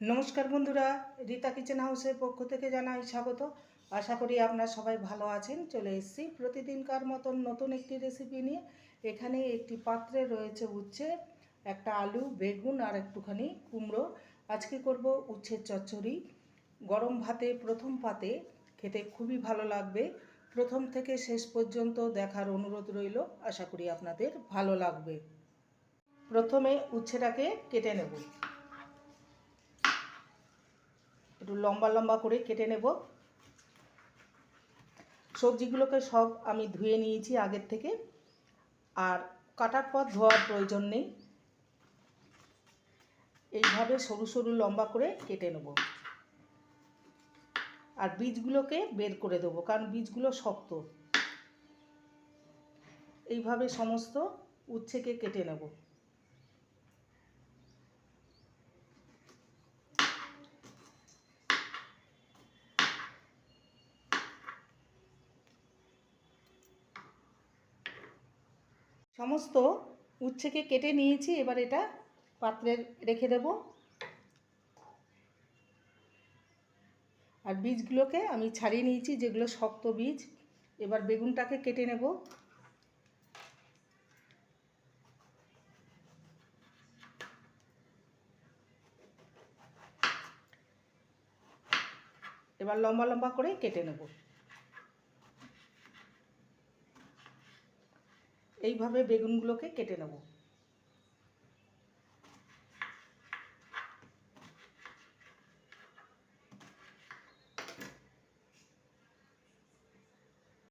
নমস্কার বন্ধুরা, রীতা কিচেন হাউসের পক্ষ থেকে জানাই স্বাগত। আশা করি আপনারা সবাই ভালো আছেন। চলে এসেছি প্রতিদিনকার মতন নতুন একটি রেসিপি নিয়ে। এখানে একটি পাত্রে রয়েছে উচ্ছে, একটা আলু, বেগুন আর একটুখানি কুমড়ো। আজকে করব উচ্ছের চচ্চড়ি। গরম ভাতে, প্রথম পাতে খেতে খুবই ভালো লাগবে। প্রথম থেকে শেষ পর্যন্ত দেখার অনুরোধ রইল। আশা করি আপনাদের ভালো লাগবে। প্রথমে উচ্ছেটাকে কেটে নেব। একটু লম্বা লম্বা করে কেটে নেব। সবজিগুলোকে সব আমি ধুয়ে নিয়েছি আগের থেকে। আর কাটার পর ধোয়ার প্রয়োজন নেই। এইভাবে সরু সরু লম্বা করে কেটে নেব। আর বীজগুলোকে বের করে দেবো, কারণ বীজগুলো শক্ত। এইভাবে সমস্ত উচ্ছেকে কেটে নেব। সমস্ত উচ্ছেকে কেটে নিয়েছি, এবার এটা পাত্রে রেখে দেব। আর বীজগুলোকে আমি ছাড়িয়ে নিয়েছি, যেগুলো শক্ত বীজ, এবার বেগুনটাকে কেটে নেব। এবার লম্বা লম্বা করে কেটে নেব। এইভাবে বেগুনগুলোকে কেটে নেব।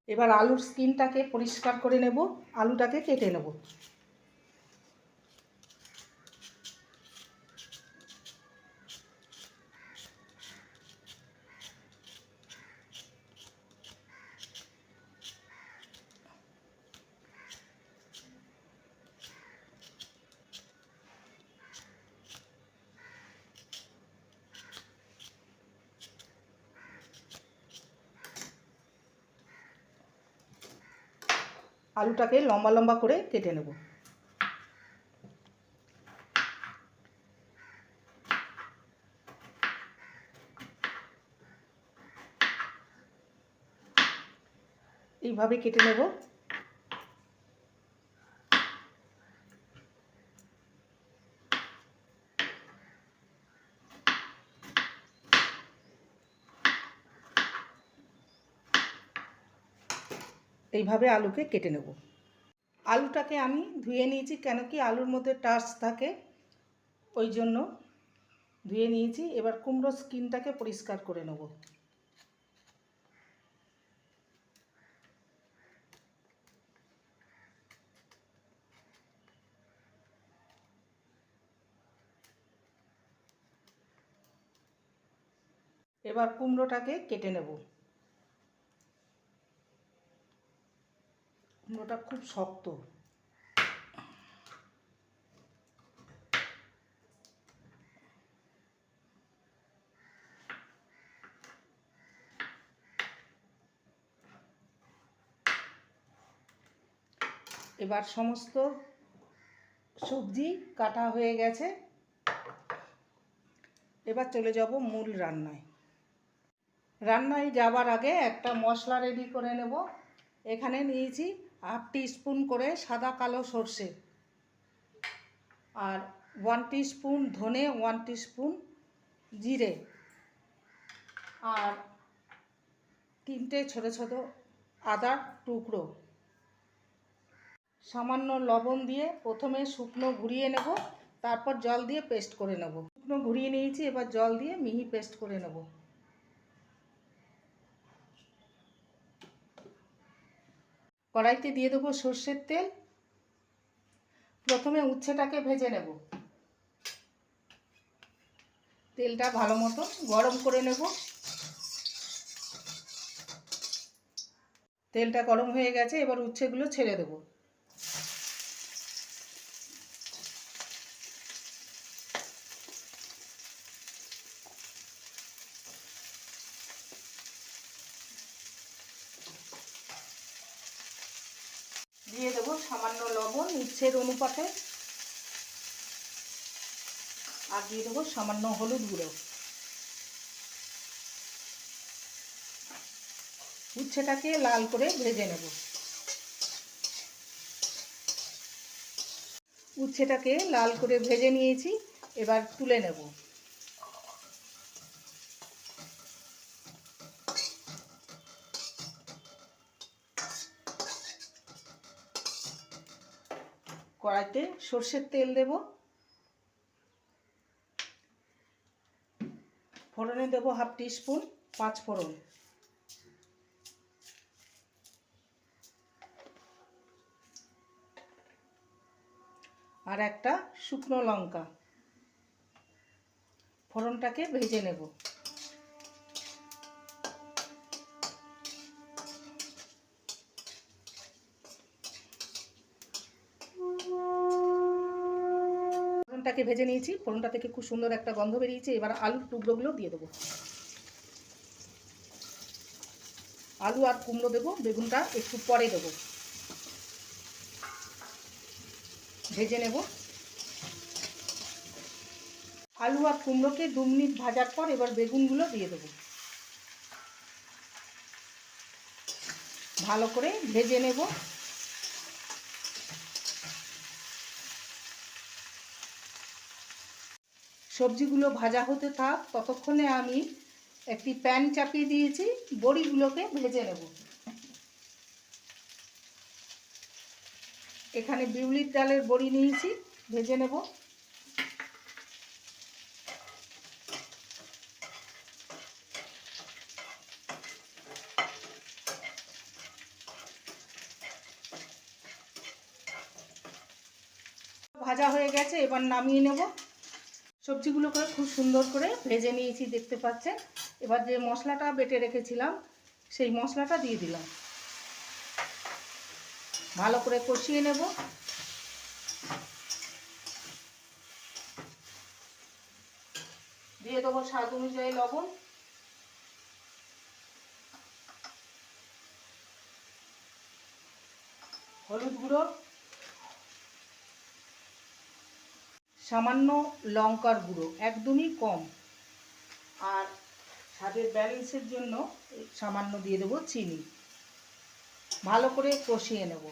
এবার আলুর স্কিনটাকে পরিষ্কার করে নেব আলুটাকে কেটে নেব। আলুটাকে লম্বা লম্বা করে কেটে নেব। এইভাবে কেটে নেব। এইভাবে আলুকে কেটে নেব। আলুটাকে আমি ধুয়ে নিয়েছি, কেন কি আলুর মধ্যে টাচ থাকে, ওই জন্য ধুয়ে নিয়েছি। এবার কুমড়ো স্কিনটাকে পরিষ্কার করে নেব। এবার কুমড়োটাকে কেটে নেব। কুমড়োটা খুব শক্ত। এবার সমস্ত সবজি কাটা হয়ে গেছে। এবার চলে যাব মূল রান্নায়। রান্নায় যাবার আগে একটা মশলা রেডি করে নেব। এখানে নিয়েছি হাফ স্পুন করে সাদা কালো সর্ষে আর ওয়ান স্পুন ধনে, ওয়ান স্পুন জিরে আর তিনটে ছোটো ছোটো আদার টুকরো। সামান্য লবণ দিয়ে প্রথমে শুকনো ঘুরিয়ে নেব, তারপর জল দিয়ে পেস্ট করে নেব। শুকনো ঘুরিয়ে নিয়েছি, এবার জল দিয়ে মিহি পেস্ট করে নেব। কড়াইতে দিয়ে দেবো সর্ষের তেল। প্রথমে উচ্ছেটাকে ভেজে নেব। তেলটা ভালো মতো গরম করে নেব। তেলটা গরম হয়ে গেছে, এবার উচ্ছেগুলো ছেড়ে দেবো। দিয়ে দেবো সামান্য লবণ ইচ্ছের অনুপাতে। আর দিয়ে দেবো সামান্য হলুদ গুঁড়ো। উচ্ছেটাকে লাল করে ভেজে নেব। উচ্ছেটাকে লাল করে ভেজে নিয়েছি, এবার তুলে নেব। কড়াইতে সর্ষের তেল দেব। ফোড়নে দেব হাফ টিস্পুন পাঁচ ফোড়ন। আর একটা শুকনো লঙ্কা। ফোড়নটাকে ভেজে নেব। ফোড়নটাকে ভেজে নিয়েছি। ফোড়নটা থেকে খুব সুন্দর একটা গন্ধ বেরিয়েছে। এবার আলুর টুকরোগুলো দিয়ে দেবো। আলু আর কুমড়ো দেবো, বেগুনটা একটু পরে দেবো। ভেজে নেব। আলু আর কুমড়োকে দু মিনিট ভাজার পর এবার বেগুনগুলো দিয়ে দেবো। ভালো করে ভেজে নেব। সবজিগুলো ভাজা হতে থাক, ততক্ষণে আমি একটি প্যান চাপিয়ে দিয়েছি, বড়িগুলোকে ভেজে নেব। এখানে বিউলির ডালের বড়ি নিয়েছি, ভেজে নেব। ভাজা হয়ে গেছে, এবার নামিয়ে নেব। সবজিগুলোকে খুব সুন্দর করে ভেজে নিয়েছি, দেখতে পাচ্ছেন। এবার যে মশলাটা বেটে রেখেছিলাম, সেই মশলাটা দিয়ে দিলাম। ভালো করে কষিয়ে নেব। দিয়ে দেবো স্বাদ অনুযায়ী লবণ। হলুদ গুঁড়ো। সামান্য লঙ্কার গুঁড়ো, একদমই কম। আর স্বাদের ব্যালেন্সের জন্য সামান্য দিয়ে দেবো চিনি। ভালো করে কষিয়ে নেব।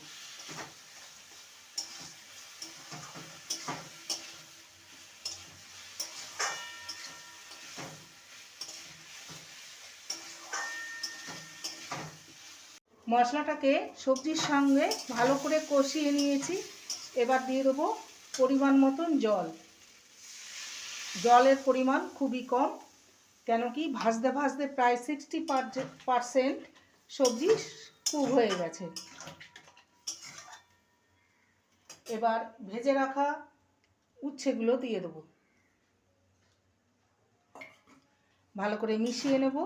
মশলাটাকে সবজির সঙ্গে ভালো করে কষিয়ে নিয়েছি। এবার দিয়ে দেবো পরিমাণ মতন জল। জলের পরিমাণ খুবই কম কেন কি ভাজতে ভাজতে প্রায় সিক্সটি পারসেন্ট সবজি কুক হয়ে গেছে। এবার ভেজে রাখা উচ্ছেগুলো দিয়ে দেবো। ভালো করে মিশিয়ে নেব।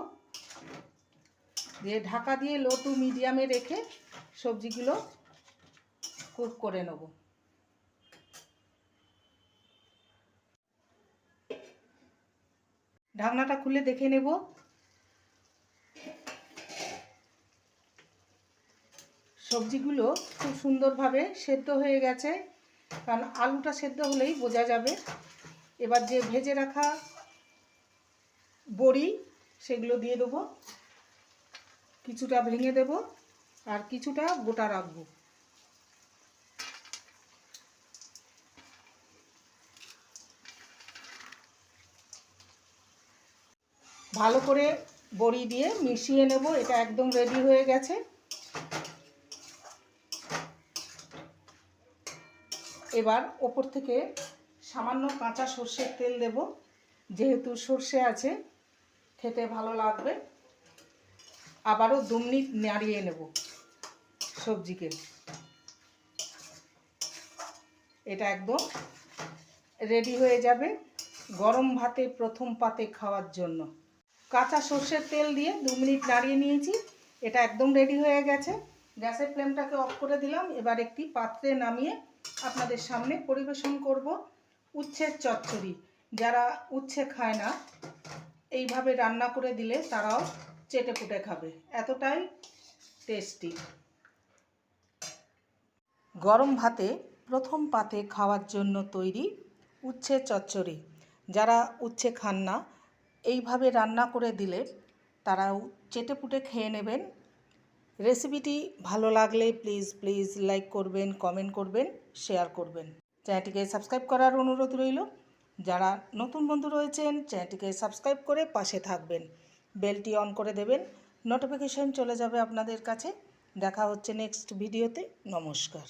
দিয়ে ঢাকা দিয়ে লো টু মিডিয়ামে রেখে সবজিগুলো কুক করে নেব। ঢাকনাটা খুলে দেখে নেব। সবজিগুলো খুব সুন্দরভাবে সেদ্ধ হয়ে গেছে। কারণ আলুটা সেদ্ধ হলেই বোঝা যাবে। এবার যে ভেজে রাখা বড়ি, সেগুলো দিয়ে দেবো। কিছুটা ভেঙে দেব আর কিছুটা গোটা রাখব। ভালো করে বড়ি দিয়ে মিশিয়ে নেব, এটা একদম রেডি হয়ে গেছে। এবার ওপর থেকে সামান্য কাঁচা সর্ষের তেল দেব, যেহেতু সর্ষে আছে, খেতে ভালো লাগবে। আবারও দু মিনিট নাড়িয়ে নেব সবজিকে। এটা একদম রেডি হয়ে যাবে গরম ভাতে, প্রথম পাতে খাওয়ার জন্য। কাঁচা সর্ষের তেল দিয়ে দু মিনিট নাড়িয়ে নিয়েছি। এটা একদম রেডি হয়ে গেছে। গ্যাসের ফ্লেমটাকে অফ করে দিলাম। এবার একটি পাত্রে নামিয়ে আপনাদের সামনে পরিবেশন করব উচ্ছের চচ্চড়ি। যারা উচ্ছে খায় না, এইভাবে রান্না করে দিলে তারাও চেটে পুটে খাবে। এতটাই টেস্টি গরম ভাতে প্রথম পাতে খাওয়ার জন্য তৈরি উচ্ছে চচ্চড়ি। যারা উচ্ছে খান না এইভাবে রান্না করে দিলে তারাও চেটে পুটে খেয়ে নেবেন। রেসিপিটি ভালো লাগলে প্লিজ প্লিজ লাইক করবেন কমেন্ট করবেন শেয়ার করবেন। চ্যানেলটিকে সাবস্ক্রাইব করার অনুরোধ রইল। যারা নতুন বন্ধু রয়েছেন, চ্যানেলটিকে সাবস্ক্রাইব করে পাশে থাকবেন। বেলটি অন করে দেবেন। নোটিফিকেশন চলে যাবে আপনাদের কাছে। দেখা হচ্ছে নেক্সট ভিডিওতে নমস্কার।